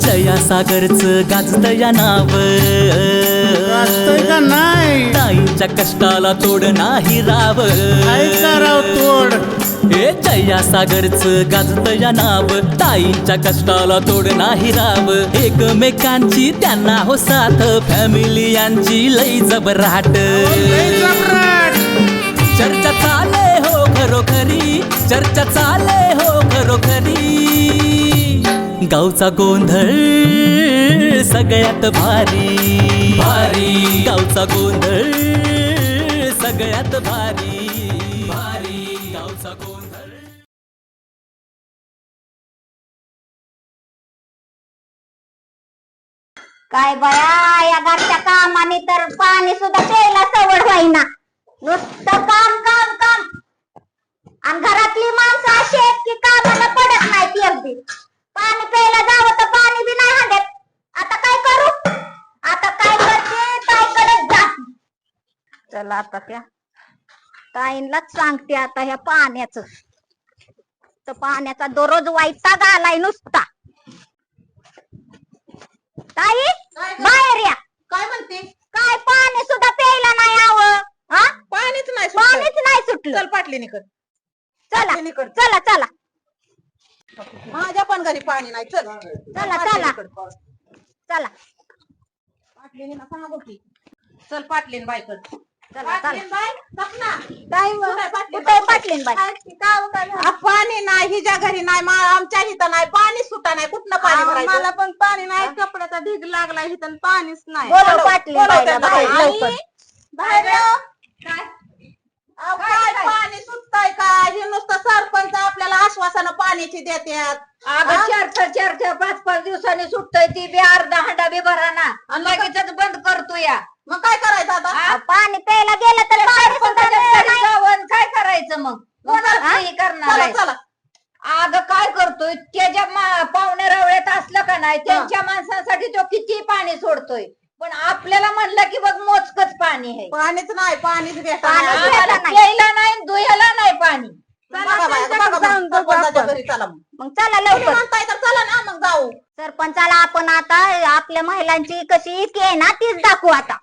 जया सागरचं गाजत या नाव. नाही? ताईंच्या कष्टाला तोड नाही राव. कराव तोड? हे जया सागरचं गाजत या नाव. ताईंच्या कष्टाला तोड नाही राव. एकमेकांची त्यांना हो साथ. फॅमिली यांची लई जबराट. चर्चा चाले हो खरोखरी. चर्चा चाले हो खरोखरी. गावचा गोंधळ सगळ्यात भारी. भारी. गावचा गोंधळ सगळ्यात भारी. भारी. गावचा गोंधळ. काय बया या घरच्या कामाने तर पाणी सुद्धा प्यायला सवड होईना. नुसतं काम काम काम. आणि घरातली माणसं अशी आहेत की कामाला पडत नाहीत अगदी पाणी प्यायला जावं तर पाणी बी नाही आता काय करू? आता काय करते? ताईकडे जात चला आता त्या ताईंलाच सांगते आता ह्या पाण्याचं. तर पाण्याचा दररोज वैताग आलाय नुसता. ताई बाहेर या. काय म्हणते? काय पाणी सुद्धा प्यायला नाही यावं हा? पाणीच नाही सुटलं. पाणीच नाही सुटलं. चल पाटली निकड चला पाटली. चला चला. माझ्या पण घरी पाणी नाही. चल. चला चला. चला. पाटलीने सांगा चल पाटलीन बायकड चला कुठे पाटलीन बाई? आ, पाणी नाही हिच्या घरी नाही मा- आमच्या इथं नाही पाणी सुटा नाही. कुठनं पाणी भरायचं? मला पण पाणी नाही कपड्याचा ढीग लागला इथं पाणीच नाही. बोलव बोलव, पाटलीन बोलव बाईला त्यांना बाहेर बाहेर. लवकर. बाहेर ये. अहो, काय पाणी सुटतंय का हे नुसतं सरपंच आपल्याला आश्वासनं पाण्याची देतात अगं चार चार चार चार पाच पाच दिवसांनी सुटतय ती बी अर्धा हंडा बी भराना आणि लगेचच बंद करतो या. मग काय करायचं आता? पाणी प्यायला गेलं तर पाणी सुद्धा सरपंचाच्या मिळत घरी नाही. जाऊन काय करायचं मग? कोणाला? करणार चला आहे? चला. अगं काय करतोय? त्याच्या मा- पाहुण्या रवळ्यात असलं का नाही त्यांच्या माणसांसाठी तो किती पाणी सोडतोय. पण आपल्याला म्हणलं की बघ मोजकच पाणी आहे. पाणीच नाही पाणीच भेटत पाणी नाही. नाही. प्यायला नाही दुयाला नाही पाणी. बघा बाया, बघा मग, सरपंचाच्या घरी चला मग. मग चला तुम्ही लवकर म्हणताय तर चला ना मग जाऊ. सरपंचाला आपण आता आपल्या महिलांची कशी इतकी आहे ना तीच दाखवू आता.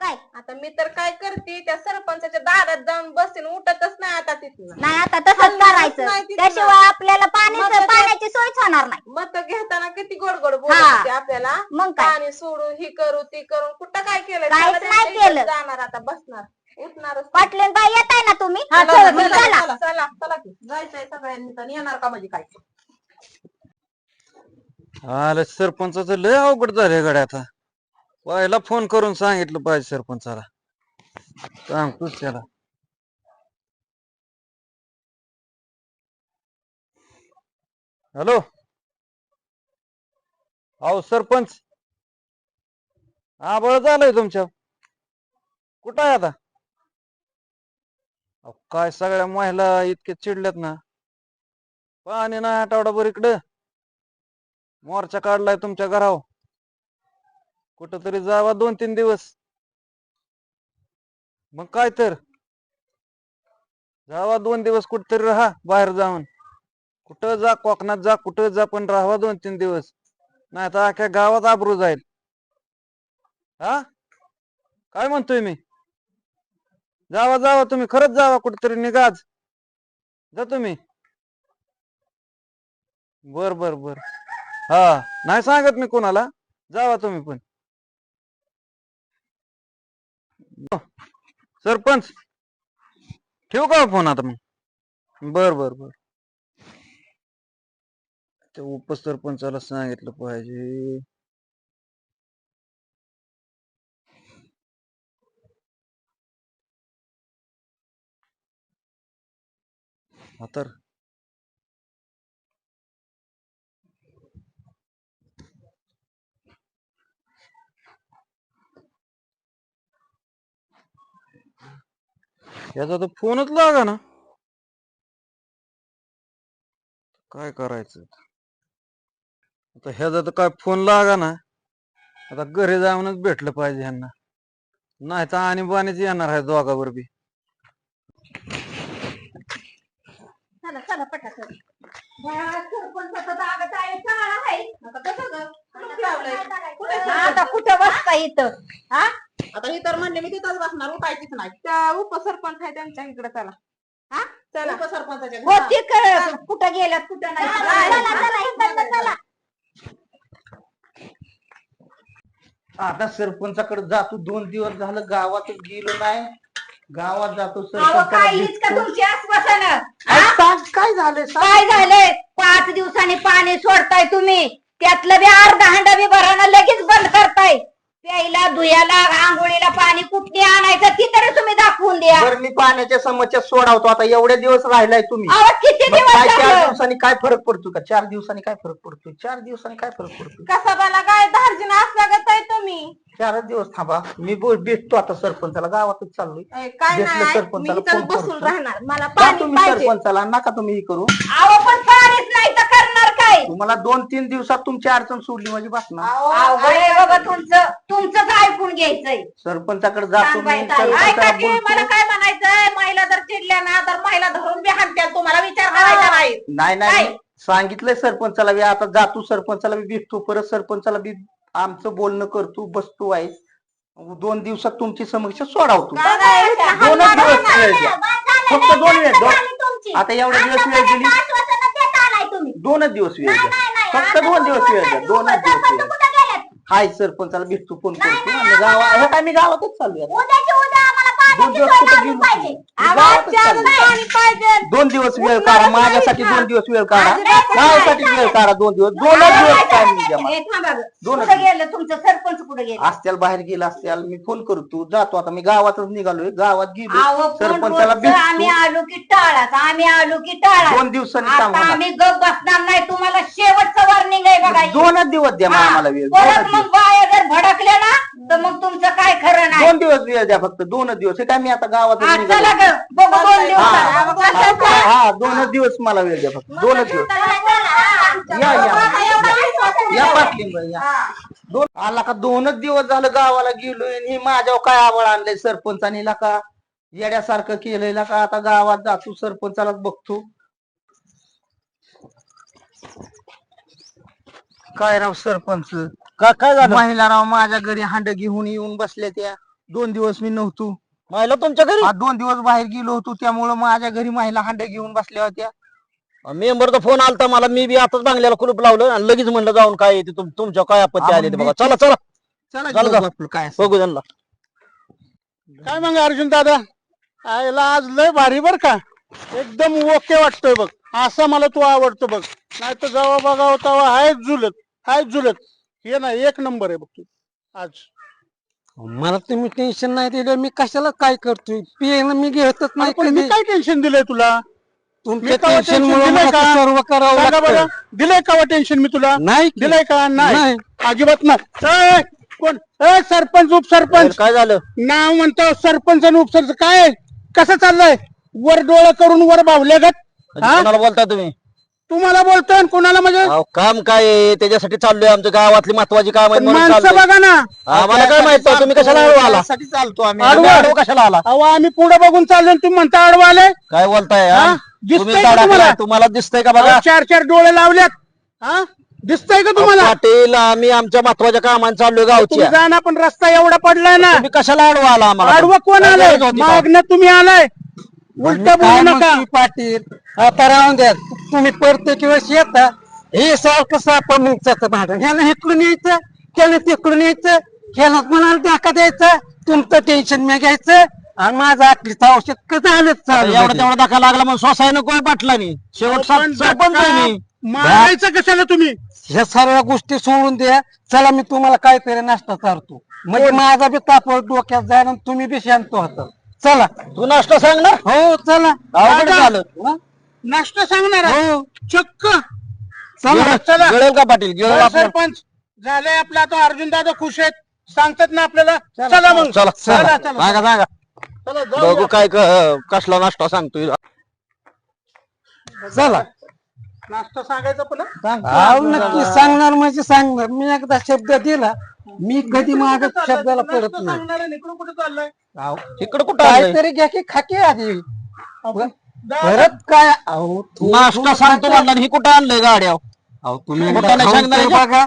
काय? आता मी तर काय करते त्या सरपंचाच्या दारात जाऊन बसेन उठतच नाही आता तिथनं. नाही आता तसंच करायचं. नाही तिथनं. त्याशिवाय आपल्याला पाणी पाण्याची सोयच होणार नाही. मत घेताना किती गोड गोड हा. बोलत आपल्याला. मग काय? पाणी सोडून ही करू ती करू. कुठं काय केलं? काहीच चला नाही त्यांच्या केलं. जाणार आता बसणार. उठणारच पाटलीन बाई येत आहे ना तुम्ही? चला, मग चला, चला. चला, चला, चला की. जायचंय सगळ्यांनी तर. येणार का म्हणजे काय? आलं सरपंचाचं लय अवघड झालंय गड्या आता. पहिला फोन करून सांगितलं पाहिजे सरपंचाला. सांगतोच त्याला. हॅलो? अहो सरपंच. आबळ झालंय तुमच्या. कुठं आहे आता? अहो, काय सगळ्या महिला इतके चिडल्यात ना? पाणी नाही आठवडाभर इकडं. मोर्चा काढलाय तुमच्या घरावर. कुठं तरी जावा दोन तीन दिवस. मग काय तर? जावा दोन दिवस कुठतरी राहा बाहेर जाऊन. कुठं जा कोकणात जा कुठं जा पण राहावा दोन तीन दिवस. नाही तर अख्ख्या गावात आबरू जाईल. हा? काय म्हणतोय मी? जावा जावा तुम्ही खरंच जावा कुठतरी निघाज जा तुम्ही. बर बर बर. हा नाही सांगत मी कोणाला. जावा तुम्ही पण. सरपंच ठेवू का फोन आता मग? बर बर बर. त्या उपसरपंचाला सांगितलं पाहिजे. हा तर. याचा तर फोनच लागा ना काय करायचं? आता ह्याचा तर काय फोन लागा ना आता घरी जाऊनच भेटलं पाहिजे ह्यांना. नाही तर आणि बाणीच येणार आहे दोघावर बी. चला चला आहे. आता? कुठं बसता इथं? हा? आता ही तर म्हणले मी तिथंच बसणार उठायचीच नाही. त्या उपसरपंच आहे त्यांच्या इकडे चला. हा? चला. उपसरपंचाच्या हो. ते कुठं गेल्यात कुठं नाही चला चला इकडनं चला. आता सरपंचाकडे जातो. दोन दिवस झालं गावातच गेलो नाही. गावात जातो अहो, काय हीच का भेटतो. तुमची आश्वासन? अरे सांग, काय झालंय सांग. काय झालंय पाच दिवसांनी पाणी सोडताय तुम्ही. त्यातलं बी अर्धा हंडा बी भरानं लगेच बंद करताय. प्यायला धुयाला आंघोळीला पाणी कुठे आणायचं ती तरी तुम्ही दाखवून द्या. बरं मी पाण्याच्या समस्या सोडवतो. आता एवढे दिवस राहिलाय तुम्ही. अहो किती मग दिवस काय चार झालं? दिवसांनी काय फरक पडतो का? चार दिवसांनी काय फरक पडतोय? चार दिवसांनी काय फरक पडतोय? कसाबाला काय धार्जिन असल्यागत आहे तुम्ही? चारच दिवस थांबा. मी बोल भेटतो आता सरपंचाला. गावातच चाललोय. काय भेटलं नाही. मी सरपंचाला इथं फोन बसून करतो. राहणार. मला जा पाणी तुम्ही पाहिजे. सरपंचाला. नका तुम्ही हे करू. अहो पण तुम्हाला दोन तीन दिवसात तुमची अडचण सोडली म्हणजे बसणार अवघड आहे बाबा तुमचं तुमचंच ऐकून घ्यायचंय. सरपंचाकडे जातो मी सांगायचं आहे. ऐका सरपंचाला की मला बोलतो काय म्हणायचंय? महिला जर चिडल्या ना तर महिला धरून बी हाणत्याल तुम्हाला विचार करायचा नाही. नाही नाही? मी सांगितलंय सरपंचाला बी आता जातो सरपंचाला बी भेटतो. परत सरपंचाला बी आमचं बोलणं करतो बसतो आहे दोन दिवसात तुमची समस्या सोडवतो. दोनच दिवस वेळ द्या. फक्त दोन वेळ दोन आता एवढे दिवस वेळ दिली आश्वासनं देत आलाय तुम्ही दोनच दिवस वेळ द्या. फक्त दोन दिवस वेळ द्या दोनच दिवस वेळ? हाय सरपंचाला भेटतो फोन करतो गावा हे काय मी गावातच चालू आहे दोन दिवस कुठं गेलो? गावातच दोन वेळ काढा माझ्यासाठी दोन दिवस वेळ काढा. माझ्यासाठी वेळ काढा दोन दिवस. दोनच दिवस टाइम द्या मला. दोनच कुठं गेलं? तुमचं सरपंच कुठे गेलं? असत्याल बाहेर गेला असत्याल मी फोन करतो जातो आता मी गावातच निघालोय. गावात अहो, गेलो सरपंचाला आम्ही भेटतो. आलो की टाळाच. आम्ही आलो की टाळा दोन दिवसांनी आता सांगा आम्ही गप बसणार नाही. तुम्हाला शेवटचं वॉर्निंग आहे बघा. हे. दोनच दिवस द्या मग हा, आम्हाला वेळ. परत दोनच मग बाया जर भडकल्या ना तर मग तुमचं काय खरं नाही. दोन दिवस वेळ द्या फक्त. दोनच दिवस. हे काय मी आता गावात हा, चला ग बघू दोन दिवसात हा दोनच दिवस मला वेळ द्या फक्त. दोनच दिवस. या या. या पाटलिंग या दोन आला का दोनच दिवस झालं गावाला गेलोय आणि हे माझ्यावर काय आवड आणलंय? सरपंचाने का? येड्यासारखं केलंय का? आता गावात जातो सरपंचालाच बघतो. काय राव सरपंच? का काय झालं? महिला राव माझ्या घरी हांड घेऊन येऊन बसल्या त्या. दोन दिवस मी नव्हतो. महिला तुमच्या घरी? दोन दिवस बाहेर गेलो होतो त्यामुळे माझ्या घरी महिला हांड घेऊन बसल्या होत्या. मेंबरचा फोन आलता मला मी बी आताच बांगल्याला कुलूप लावलं आणि लगेच म्हणलं जाऊन काय येते तुम- तुमच्या काय आपत्ती आली ते बघा. चला चला. चला चालू घेऊ जा. आपलं काय. बघू त्यांना. काय मग अर्जुन दादा? आयला आज लय भारी बर का? एकदम ओके वाटतोय बघ. असा मला तू आवडतो बघ. नाही तर जेव्हा बघावं तेव्हा आहेच झुलत आहेच झुलत. हे ना एक नंबर आहे बघ तू. आज. मला तुम्ही टेन्शन नाही दिलं. मी कशाला काय करतोय? पियाला मी घेतच नाही पण मी कधी. काय टेन्शन दिलंय तुला? तुमच्या मी टेन्शन tension मुळे दिलंय मला का? सर्व करावं सांगा बरं. लागतं दिलंय का टेन्शन मी तुला? नाही की. दिलंय का? नाही. नाही. अजिबात नाही. ए, कोण? ए सरपंच उपसरपंच. काय झालं? नाव म्हणतो सरपंच आणि उपसरपंच. काय? कसं चाललंय? वर डोळं करून वर बावले गत. हा? कोणाला बोलताय तुम्ही? तुम्हाला बोलतोय आणि कोणाला म्हणजे? अहो, काम काय आहे? त्याच्यासाठी चाललोय आमच्या गावातली महत्वाची काम म्हणून माणसं चाललोय. बघा ना. आम्हाला काय माहीत तुम्ही कशाला आडवा आला? त्यासाठी चालतो आम्ही. आडवा? तुम्ही आडवा कशाला आला? अहो आम्ही पुढे बघून चाललो आणि तुम्ही म्हणता आडवा आले. काय बोलताय हा? हा? दिसतंय तुम्ही का दाडा तुम्हाला? तुम्हाला दिसतंय का बघा? चार चार डोळे लावल्यात हा? दिसतंय का तुम्हाला? पाटील आम्ही आमच्या महत्त्वाच्या कामांना चाललोय तुम्ही गावच्या. जा ना पण रस्ता एवढा पडलाय ना. तुम्ही कशाला आडवा आला आम्हाला? आडवा कोण काय आलाय? गरज होती का? मागणं तुम्ही आलाय. उलट बोलू नका. पाटील? आता राहून द्या. तुम्ही प्रत्येक वेळेस येता. हे सारखं सापाचं भांडण. ह्याला इकडून यायचं त्याला तिकडून यायचं ह्याला म्हणाल धक्का द्यायचा? तुमचं टेन्शन मी घ्यायचं. आणि माझं आखलीचं औषध कसं आलंच चालू एवढा तेवढा धक्का लागला मग सोसाय नको पाटला नाही शेवट सरपंच मारायचं कशाला तुम्ही? ह्या सर्व गोष्टी सोडून द्या. चला मी तुम्हाला काहीतरी नाश्ता चारतो. म्हणजे माझा बी तापवर डोक्यात आणि तुम्ही बी शांत होता. चला. तू नाश्ता सांग ना. हो चला. अवघड दादा. झालं. हं? नाश्ता सांगणार आहे? हो. चक्क. चला. चला. गिळेल का पाटील? गिळेल आपलं. सरपंच. झालंय आपलं. आता अर्जुन दादा खुश आहेत. सांगतात ना आपल्याला. चला मग. चला चला. चला चला. सांगा सांगा चला जाऊ बघू काय क- कसला नाश्ता सांगतोय चला. नाश्ता सांगायचा अहो नक्की सांगणार म्हणजे सांगणार. मी एकदा शब्द दिला. मी कधी माग शब्दाला पडत नाही. सांगणार आहे, इकडून कुठे चाललाय? अहो, इकडे कुठं आणलंय? काहीतरी घ्या की खाके आधी. परत काय अहो तू- नाश्ता सांगतो म्हणला आणि ही कुठं आणलंय गाड्या अहो? तुम्ही कुठं एकदा नाही खाऊन सांगणार तर का? बघा.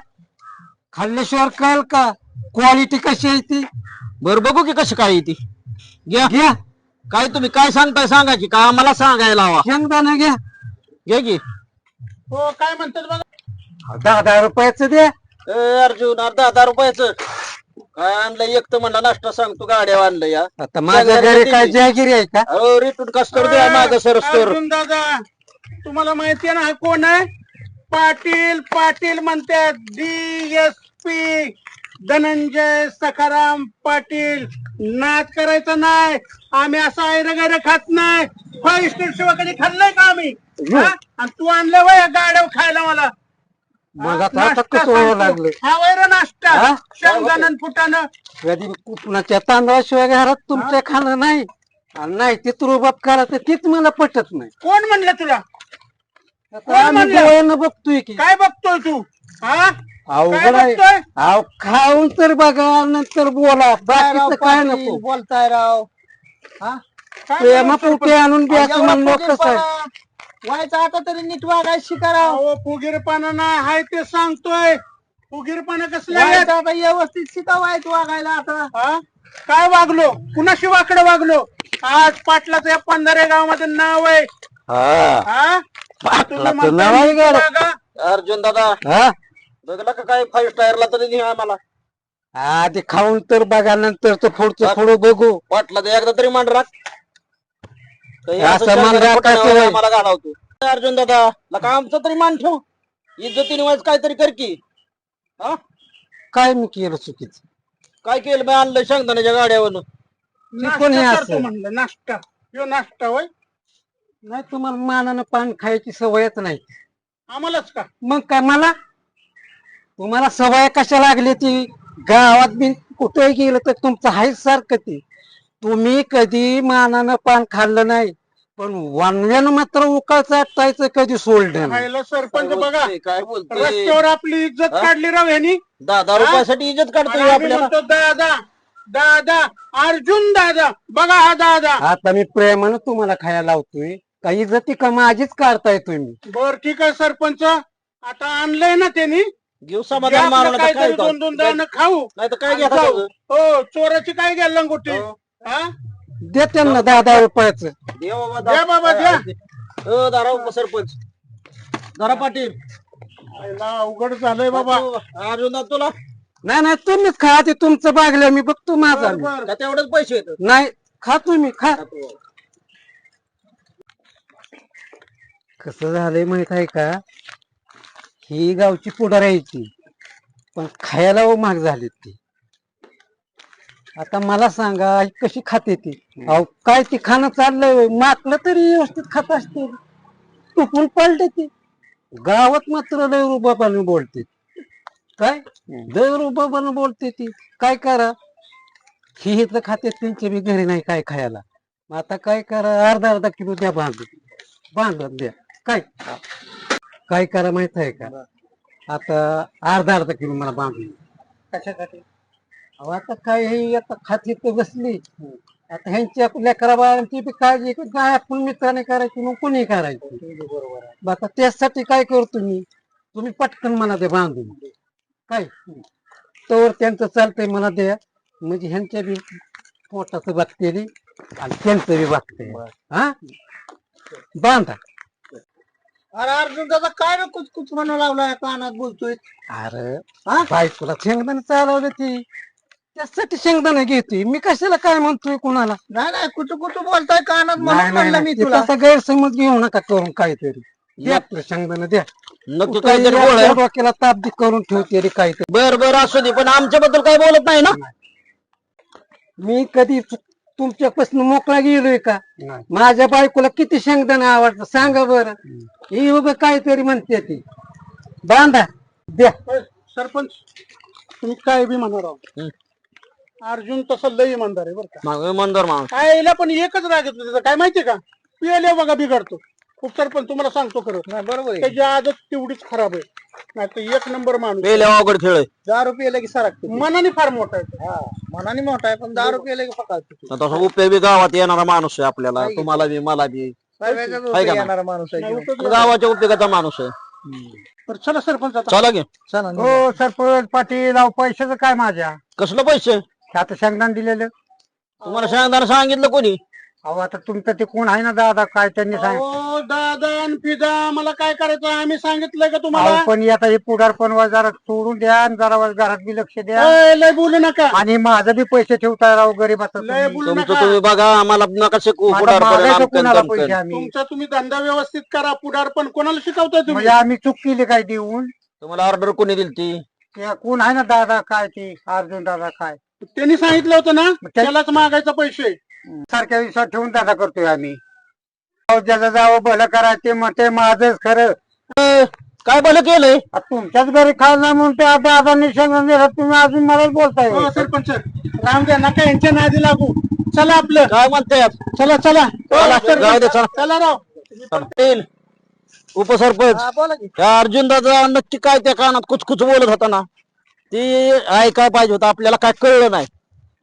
खाल्ल्याशिवाय कळेल का? क्वालिटी कशी आहे ती? बर बघू की कशी काय आहे ती. घ्या. घ्या. काय तुम्ही काय सांगताय सांगा की का आम्हाला सांगायला हवा? शेंगदाणा घ्या. घे की. हो काय म्हणतात बघा? दहा दहा रुपयाचं द्या. अर्जुन अर्धा दहा रुपयाचं. काय आणलं एक तर म्हणला नाश्ता सांगतो गाड्या आणलं या. आता माझ्या घरी? काय जहागिरी आहे का? अहो रिटून कस्तर द्या माग सरस्तर अर्जुन दादा तुम्हाला माहितीये ना हा कोण आहे? पाटील पाटील म्हणतात D S P Dhananjay Sakharam Patil. नाद करायचा नाही. आम्ही असं आयरं गैर खात नाही. फाईव्ह स्टार खाल्लंय का आम्ही? हा? आणि तू आणलं वय गाड्या खायला मला. मग आता आता नाश्ता कसं व्हावं सांगतो. लागलं? वैर नाश्ता. हा? शेंगदाणा फुटानं कधी कुणाच्या तांदळाशिवाय घरात तुमच्या खाणं नाही. आणि नाही ते तुरुबात करा तर तीच मला पटत नाही. कोण म्हणलं तुला? आता कोण आम्ही म्हणलं? डोळ्यानं बघतोय की. काय बघतोय तू? हा? अवघड आहे. बघतोय? अहो खाऊन तर बघा नंतर बोला. बाकीचं काय नको. बोलताय राव. काय प्रेमापोटी आणून असं म्हणलं कसं आहे व्हायचं आता तरी नीट वागायला शिका राव अहो फुगीरपणा नाही हाय ते सांगतोय. फुगीरपणा कसला आहे? व्हायचं आता व्यवस्थित शिका वाईट वागायला आता. हा? काय वागलो? कुणाशी वाकडं वागलो? आज पाटलाचं या पंधरा गावामध्ये नाव आहे. हा? तुम्ही पाटलाचं नाव आहे. वागा. अर्जुन दादा हा? बघला का काय फाईव्ह स्टारला तरी नाही आम्हाला आधी खाऊन तर बघा नंतर तर पुढचं पुढं बघू. वाटलं तर एकदा तरी मान राख. असं असं मान होय. आम्हाला अर्जुन दादा लका आमचं तरी मान ठेव. इज्जतीने वाज काहीतरी कर की. हा? काय मी केलं चुकीचं? काय केलं? मी आणलं शेंगदाण्याच्या हे करतो असं. म्हणलं नाश्ता. ह्यो नाश्ता होय? नाही तुम्हाला मानानं पान खायची सवयच नाही. आम्हालाच का? मग काय मला? तुम्हाला सवय कशा लागली ती? गावात बी कुठे गेलं तर तुमचं आहेच सारखं ती. तुम्ही कधी मानानं पान खाल्लं नाही पण वानव्यानं मात्र उकाळ चाटायचं कधी सोडलं नाही. खायला सरपंच बघा काय बोलतोय? रस्त्यावर आपली इज्जत हा? काढली राव ह्यानी दहा दहा रुपयासाठी इज्जत आणि काढतोय आम्ही आपल्याला. म्हणतो दादा दादा अर्जुन दादा बघा हा दादा. आता मी प्रेमानं तुम्हाला खायला लावतोय. काही जती का माझीच काढताय तुम्ही? बर ठीक आहे सरपंच. आता आणलंय ना त्यांनी. घेऊ समाधान मारू नका काहीतरी काय दोन दोन दाणं खाऊ नाही तर काय आणि घ्या जाऊ. हो चोराची काय घ्या लंगोटी? हो. हा? दे त्यांना दहा दहा रुपयाचं दे बाबा द्या बाबा, द्या. हो दारा सरपंच. दारा पाटील. आईला अवघड झालंय बाबा. अर्जुन दादा तुला? नाही नाही तुम्हीच खा ते तुमचं बागलं मी बघतो माझा. मी. का तेवढेच पैसे येतात नाही खा तुम्ही खा. कसं झालंय माहीत आहे का? ही गावची पुढं राहायची पण खायला व महाग झाली ती. आता मला सांगा ही कशी खाते ती? अहो काय ती खाणं चाललंय? माकलं तरी व्यवस्थित खात असते. टुकून पलटे ती. गावात मात्र लय रुबाबाने बोलते. काय? लय रुबाबाने बोलते ती. काय करा? ही तर खाते त्यांच्या बी घरी नाही काय खायला. मग आता काय करा? अर्धा अर्धा किलो द्या बांधून बांधून द्या. काय? काय करा माहीत आहे का? आता अर्धा अर्धा किलो मला बांधून कशासाठी? अहो आता काय हे आता खाती तर बसली. आता ह्यांची आपल्या लेकराबाळांची बी काळजी की काय आपण मित्राने करायची मग कोणी करायची? बरोबर आहे. आता त्यासाठी काय करतो मी तुम्ही पटकन मला ते बांधून. काय? तर त्यांचं चालतंय मला द्या. म्हणजे ह्यांच्या बी पोटाचं बघतेली आणि त्यांचं बी बघते. हा? बांधा. अरे अर्जुन दादा काय रे कुच कुच म्हणा लावलाय कानात बोलतोय. अरे बायकोला शेंगदाणे चालवले ती. त्यासाठी शेंगदाणे घेतोय मी कशाला काय म्हणतोय कुणाला? नाही नाही कुठं कुठं बोलताय? कानात म्हणून म्हणलं मी तुला. गैरसमज घेऊ नका करून काहीतरी. द्या आपलं शेंगदाणे द्या. नक्की काहीतरी या बोल डोक्याला ताप करून ठेवते रे काहीतरी. बर बर असू दे पण आमच्याबद्दल काय बोलत नाही ना? मी कधी तु- तुमच्यापासून मोकळा गेलोय का? माझ्या बायकोला किती शेंगदाणे आवडतं सांगा बरं. ही उभं काहीतरी म्हणते ती. बांधा द्या. सरपंच तुम्ही काय बी म्हणा राव. अर्जुन तसं लय इमानदार आहे बरं का. मग इमानदार माणूस. आईला पण एकच राग येतो त्याचा. काय माहितीये का? पियाले बघा बिघडतो. खूप सरपंच तुम्हाला सांगतो खरं. नाही बरोबर आहे. त्याची आदत तेवढीच खराब आहे. नाही तर एक नंबर माणूस. पेले अवघड खेळ आहे. दारू पिले की सरकते मनाने फार मोठा आहे हा मनाने मोठा आहे पण दारू पिले की फकाळतो तसा उपयोग बी गावात येणारा माणूस आहे आपल्याला. तुम्हाला बी मला बी. का येणारा माणूस आहे जीवन. गावाच्या उपयोगाचा माणूस आहे. चला सरपंच आता. चला घे चला निघा. हो सरपंच पाटील अहो पैशाचं काय माझ्या? कसलं पैसे? आता शेंगदाण दिलेलं. तुम्हाला सांगताना सांगितलं कोणी? अहो आता तुमचं ते कोण आहे ना दादा? काय त्यांनी सांग ओ दादा आणि पिदा मला काय करायचं? आम्ही सांगितलंय का तुम्हाला? अहो पण आता हे पुढार पण जरा सोडून द्या आणि जरा घरात बी लक्ष द्या. ए, लय बोलू नका. आणि माझं बी पैसे ठेवताय राव गरीबाचं लय तुम्ही. बोलू तुमचं नका. तुम्ही बघा आम्हाला नका शिकू. आता पुढारपणे कोणाला आम्ही? तुमचा तुम्ही धंदा व्यवस्थित करा पुढार पण कोणाला शिकवताय तुम्ही? म्हणजे आम्ही चूक केली काय देऊन? तुम्हाला ऑर्डर कोणी दिली ती ते कोण आहे ना दादा? काय ते? अर्जुन दादा काय? त्यांनी सांगितलं होतं ना त्या- त्यालाच मागायचा पैसे. सारख्या विश्वास ठेवून दादा करतोय आम्ही. अहो, ज्याचं जावं भलं करा ते म्हणते माझंच खरं. काय भलं केलंय? तुमच्याच घरी खायला म्हणून ते आता आता दिला तुम्ही अजून मला बोलताय. हो सरपंच. राम द्या नका यांच्या नादी लागू. चला आपलं. काय म्हणताय चला चला. चला, जाऊ दे, चला. चला राव. पाटील उपसरपंच. हा, बोला की. त्या अर्जुन दादा नक्की काय त्या कानात कुचकुच बोलत होता ना? ती ऐकाय पाहिजे होतं आपल्याला काय कळलं नाही.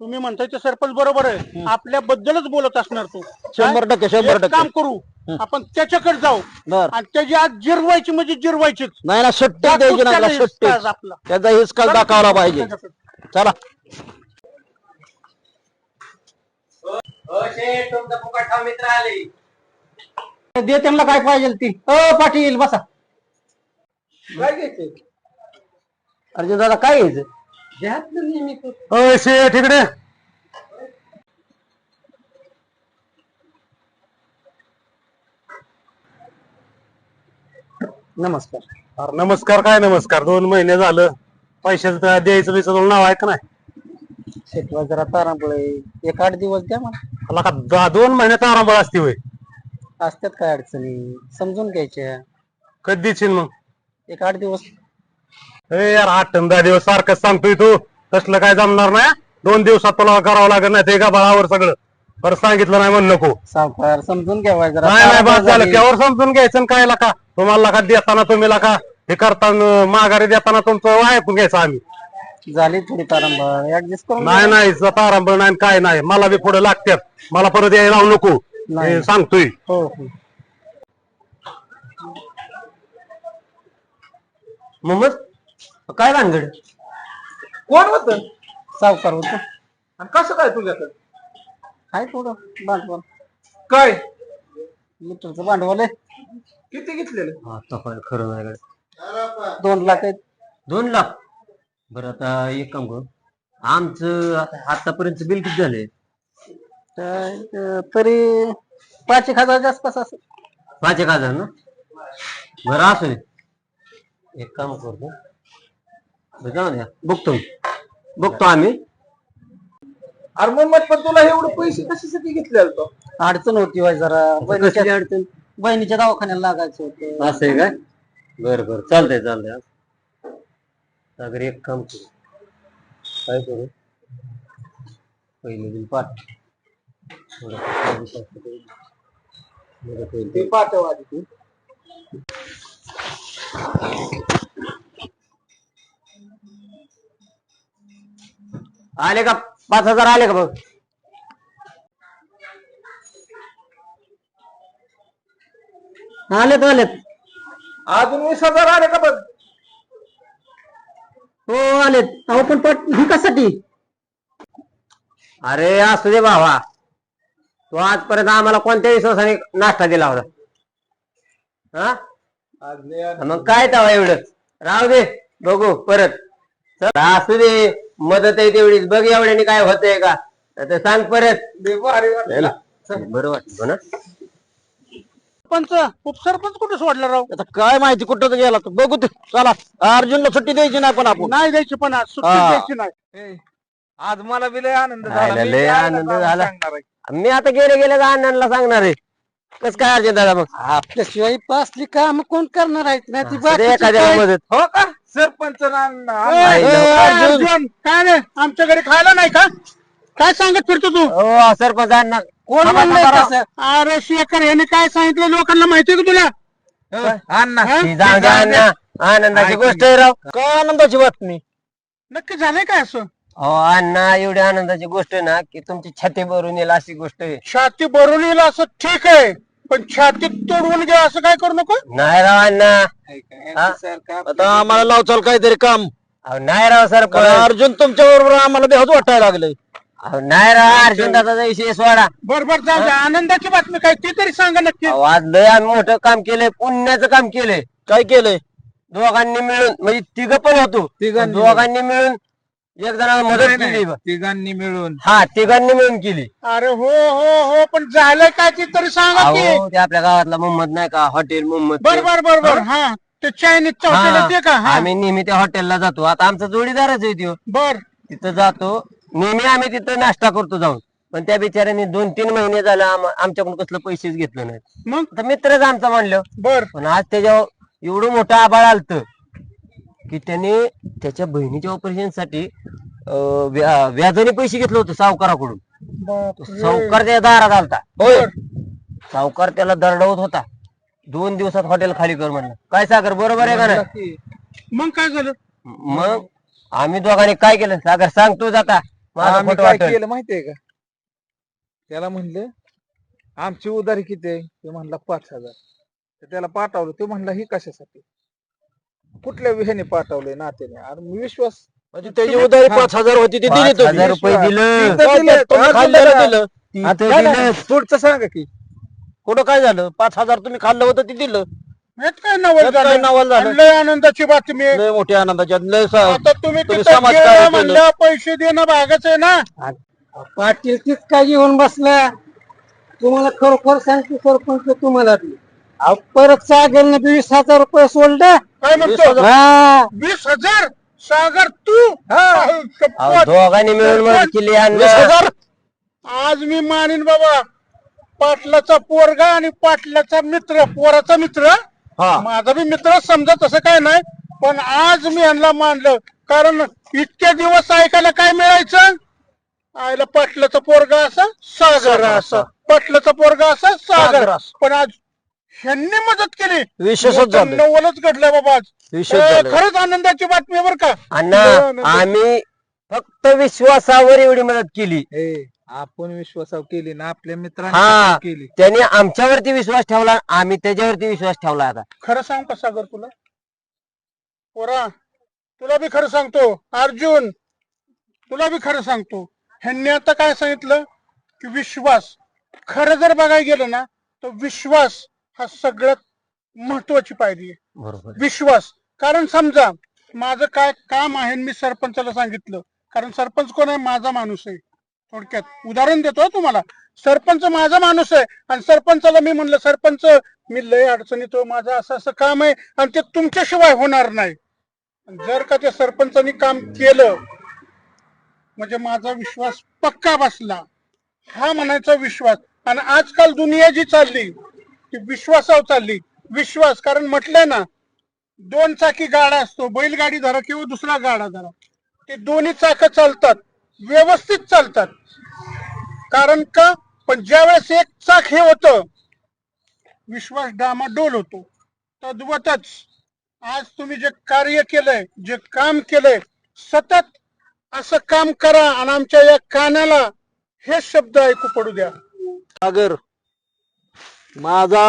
तुम्ही म्हणताय ते सरपंच बरोबर आहे. आपल्याबद्दलच बोलत असणार तू. शंभर टक्के शंभर एक टक्के. काम करू आपण त्याच्याकडे जाऊ. बर. आणि त्याची आज जिरवायची म्हणजे जिरवायचीच. नाही ना सुट्टी द्यायची नाही त्याला सुट्टी. आपला? त्याचा हिसकाल दाखवला पाहिजे. चला. दे त्यांना काय पाहिजे ती. अ पाटील बसा. काय घ्यायचं अर्जुन दादा काय घ्यायचं अ शेठ इकडे नमस्कार. अरे नमस्कार काय नमस्कार? दोन महिने झालं. पैशाचं तर द्यायचं बिचं तुला नाव आहे का नाही? शेतवा जरा तारांबळ एक आठ दिवस द्या मला. मला का दा- दोन महिन्यात आरांबळ असते होय. असतात काय अडचणी? समजून घ्यायच्या. कधी देशील मग? एक आठ दिवस ए यार आठ दहा दिवस सारखंच सांगतोय तू. तसलं काय जमणार नाही? दोन दिवसात तुला करावं लागत नाही ते का बळावर सगळं. परत सांगितलं नाही म्हणून नको. सावकार समजून घ्यावा जरा. नाही नाही बस झालं. केवर समजून घ्यायचं आणि काय लाका? तुम्हाला का देताना तुम्ही लाका. हे करताना माघारी देताना तुमचं ऐकून घ्यायचं आम्ही. झाली थोडी तारांबळ. ऍडजस्ट करून नाही नाही तारांबळ नाही काय नाही. मला बी पुढे लागतात मला परत यायला लावू नको. नाही. हे सांगतोय. हो हो. मोहम्मद काय भानगड? कोण होत? सावकार होत. आणि कसं काय तुझ्याकडे? आहे थोडं भांडवल. काय? लिटरचं भांडवल आहे. किती घेतलेलं? आता काय खरं नाही दोन लाख आहेत. दोन लाख? बरं आता एक काम करू. आमचं आता आतापर्यंत बिल किती झाले? तर, अं, तरी पाच एक हजाराच्या आसपास असं. पाच एक हजार ना? बरं असू दे. एक काम करतो. बघतो मी. बघतो आम्ही. अरे मग पण तुला एवढे पैसे कशासाठी घेतले तो अडचण होती वाय जरा. बहिणीच्या अडचण? बहिणीच्या दवाखान्याला लागायचं होतं. असं आहे काय? बर बर. चालतंय चालतंय. अगर एक काम करू. काय करू? पहिले बिल पाठ. पाठव आधी तू. आले का? पाच हजार आले का बघ? आलेत आलेत. अजून वीस हजार आले का बघ? हो आलेत. अहो पण पट कशासाठी अरे असू दे भावा. तू आजपर्यंत आम्हाला कोणत्या विश्वासाने नाश्ता दिला होता. हा? मग काय तवा एवढं? राहू दे. बघू परत. असू दे. मदत आहे तेवढीच. बघ एवढ्याने काय होतंय का. आता सांग परत. बरं वाटतं ना? पंच उपसरपंच कुठे सोडला राव? आता काय माहिती कुठं तर गेला तो. बघू ते. चला अर्जुनला सुट्टी द्यायची नाही पण आपण. नाही द्यायची पण आज. सुट्टी हा. द्यायची नाही. आज मला बी लय आनंद झाला. मी लय आनंद झाला. सांगणार आहे. मी आता गेले गेले अण्णांना सांगणार आहे. कस काय अर्जंट दादा मग? आपल्याशिवाय पासली काम कोण करणार आहेत? ना ती बाकीची काय- मदत. हो का? सरपंच ए, ए. अर्जुन, काय रे? आमच्या घरी खायला नाही का? काय सांगत फिरतो तू? हो सरपंचांना कोण म्हणलंय तसं? अरे शेखर याने काय सांगितलं? लोकांना माहितीये का तुला? अण्णा हा? ती जाऊ द्या अण्णा. आनंदाची गोष्ट आहे राव. काय आनंदाची बातमी? नक्की झालंय काय असं? हो अण्णा एवढी आनंदाची गोष्ट आहे ना की तुमची छाती भरून येईल अशी गोष्ट आहे. छाती भरून येईल असं ठीक आहे पण छाती तोडवून घ्या असं काय करू नको? नाही राव अण्णा. हा? आता आम्हाला लावचाल काहीतरी काम. अहो, नाही राव कारण सरपंच अर्जुन तुमच्या बरोबर आम्हाला बेहद वाटायला लागलंय. अहो, नाही राव अर्जुन दादाचा विषय सोडा. बर बर जाऊ द्या आनंदाची बातमी काय ती तरी सांगा नक्की. अहो, आज लय आम्ही मोठं काम केलंय पुण्याचं काम केलंय. काय केलंय? दोघांनी मिळून म्हणजे तिघ पण होतो. दोघांनी मिळून एक जणाला मदत केली. तिघांनी मिळून. हा तिघांनी मिळून केली. अरे हो हो हो पण झालंय काय ती तरी सांगा की. अहो ते आपल्या गावातला मोहम्मद नाही का? हॉटेल मोहम्मद बर बर बर बर हा. ते चायनीजचं हॉटेल ते का? हा. आम्ही नेहमी त्या हॉटेलला जातो. आता आमचा जोडीदारच आहे त्यो बर. तिथं जातो. नेहमी आम्ही तिथं नाश्ता करतो जाऊन. पण त्या बिचाऱ्याने दोन तीन महिने झालं आम- आमच्याकडून कसलं पैसेच घेतलं नाही मग? आता मित्रच आमचा म्हणलं. बर. पण आज त्याच्यावर एवढं मोठं आबाळ आलत. की त्याने त्याच्या बहिणीच्या ऑपरेशनसाठी अं, व्या- व्याजाने पैसे घेतलं होतं सावकाराकडून. तो सावकार त्या दारात आलता. होय सावकार त्याला दरडवत होता. दोन दिवसात हॉटेल खाली कर म्हणलं. काय सागर बरोबर आहे का नाही? मग काय झालं? मग आम्ही दोघांनी काय केलं? सागर सांग तू जाता. माझं आम्ही खोटं काय वाटेल केलं माहितीये का? त्याला म्हणलं आमची उधारी किती आहे? ते म्हणला पाच हजार. तर त्याला पाठवलं. ते म्हणला ही कशासाठी? कुठल्या ह्याने पाठवलंय नात्याने? अरे मी विश्वास म्हणजे त्याची उधारी पाच हजार होती ती दिली पाच हजार रुपये दिलं. तिथं काय दिलं, ते तुम्ही खाल्लेलं. दिलं. काय पुढचं सांगा की. कुठं काय झालं? पाच हजार तुम्ही खाल्लं होतं ते दिलं. काय नवल यात काय झालं? नवल झालं? आणि लय आनंदाची बातमी आहे. लय मोठ्या आनंदाच्या लय सा- आता तुम्ही तुम्ही तिथं समाजकार्य गेलं केलं. म्हणलं पैसे देणं भागच आहे ना. पाटील तीच काय येऊन बसला. तुम्हाला खरोखर सांगतो सरपंच तुम्हाला बी. अहो, परत सागरने बी वीस हजार रुपये सोडलं. काय म्हणतो? हा. वीस हजार? सागर तू? अहो, शपथ. दोघांनी मिळून मदत केली आज मी मानीन बाबा पाटलाचा पोरगा आणि पाटलाचा मित्र पोराचा मित्र. हा. माझा बी मित्र समजा तसं काय नाही पण आज मी यांना मानलं. कारण इतके दिवस ऐकायला काय मिळायचं? आयला पाटलाचा पोरगा असा सागर असं. पाटलाचा पोरगा असा सागर. सागर असं. पण आज ह्यांनी मदत केली. विशेषच झालं. नवलच घडलं बाबा आज. विशेष ए, झालं. खरंच आनंदाची बातमी आहे बरं का. अण्णा आनंद. आम्ही फक्त विश्वासावर एवढी मदत केली. ए आपण विश्वासाव केली ना आपल्या मित्रांनी हा केली. त्याने आमच्यावरती विश्वास ठेवला आम्ही त्याच्यावरती विश्वास ठेवला आता. खरं सांग का सागर तुला? पोरा तुला बी खरं सांगतो. अर्जुन तुला बी खरं सांगतो. ह्यांनी आता काय सांगितलं? की विश्वास. खरं जर बघायला गेलं ना तर विश्वास हा सगळ्यात महत्वाची पायरी आहे. बरोबर विश्वास. कारण समजा माझं काय काम आहे मी सरपंचाला सांगितलं. कारण सरपंच कोण आहे? माझा माणूस आहे. थोडक्यात उदाहरण देतो हं तुम्हाला. सरपंच माझा माणूस आहे आणि सरपंचाला मी म्हणलं सरपंच मी लय अडचणीत हो, माझं असं असं काम आहे आणि ते तुमच्याशिवाय होणार नाही. जर का त्या सरपंचानी काम केलं म्हणजे माझा विश्वास पक्का बसला. हा म्हणायचा विश्वास. आणि आजकाल दुनिया जी चालली की विश्वासावर चालली. विश्वास कारण म्हटलंय ना दोन चाकी गाडा असतो बैलगाडी धरा किंवा दुसरा गाडा धरा. ते दोन्ही चाक चालतात व्यवस्थित चालतात. कारण का? पण ज्यावेळेस एक चाक हे होतं विश्वास डामाडोल होतो. तद्वतच आज तुम्ही जे कार्य केलंय जे काम केलंय सतत असं काम करा आणि आमच्या या कानाला हे शब्द ऐकू पडू द्या. सागर माझा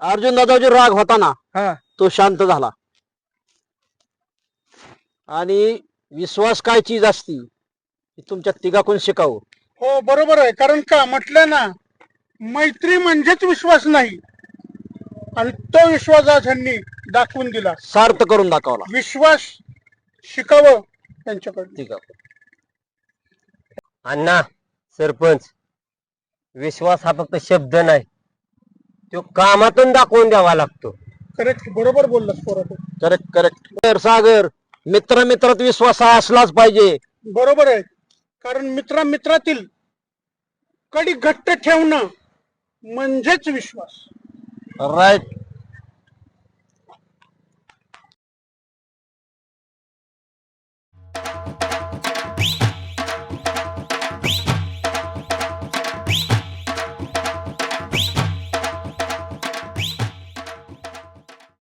अर्जुन दादा जो राग होता ना हा. तो शांत झाला. आणि विश्वास काय चीज असती तुमच्या तिघाकून शिकावं. हो बरोबर आहे. कारण का? म्हटलं ना मैत्री म्हणजेच विश्वास नाही. आणि तो विश्वास आज ह्यांनी दाखवून दिला. सार्थ करून दाखवला. विश्वास शिकावं त्यांच्याकडे ठीक आहे अण्णा सरपंच विश्वास हा फक्त शब्द नाही. तो कामातून दाखवून द्यावा लागतो. करेक्ट बरोबर बोललास. करेक्ट करेक्ट सागर मित्र मित्रात विश्वास हा असलाच पाहिजे. बरोबर आहे. कारण मित्रा मित्रातील कडी घट्ट ठेवणं म्हणजेच विश्वास. राईट